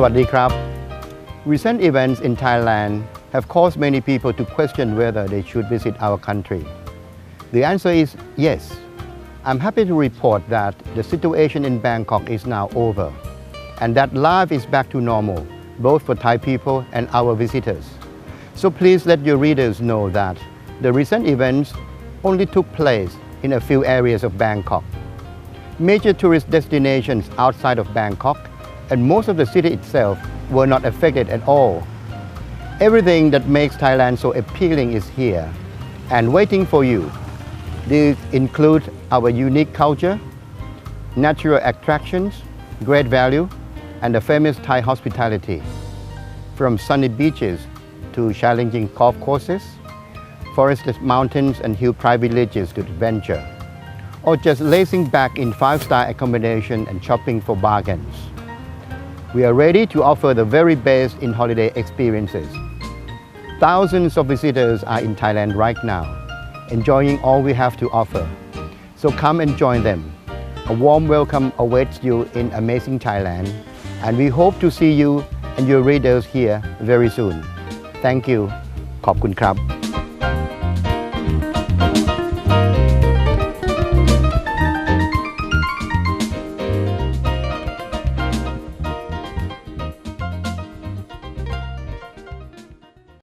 Sawadee. Recent events in Thailand have caused many people to question whether they should visit our country. The answer is yes. I'm happy to report that the situation in Bangkok is now over and that life is back to normal, both for Thai people and our visitors. So please let your readers know that the recent events only took place in a few areas of Bangkok. Major tourist destinations outside of Bangkok and most of the city itself were not affected at all. Everything that makes Thailand so appealing is here and waiting for you. These include our unique culture, natural attractions, great value, and the famous Thai hospitality. From sunny beaches to challenging golf courses, forested mountains and hill privileges to adventure, or just lazing back in five-star accommodation and shopping for bargains We are ready to offer the very best in holiday experiences. Thousands of visitors are in Thailand right now, enjoying all we have to offer. So come and join them. A warm welcome awaits you in amazing Thailand, and we hope to see you and your readers here very soon. Thank you. ขอบคุณครับ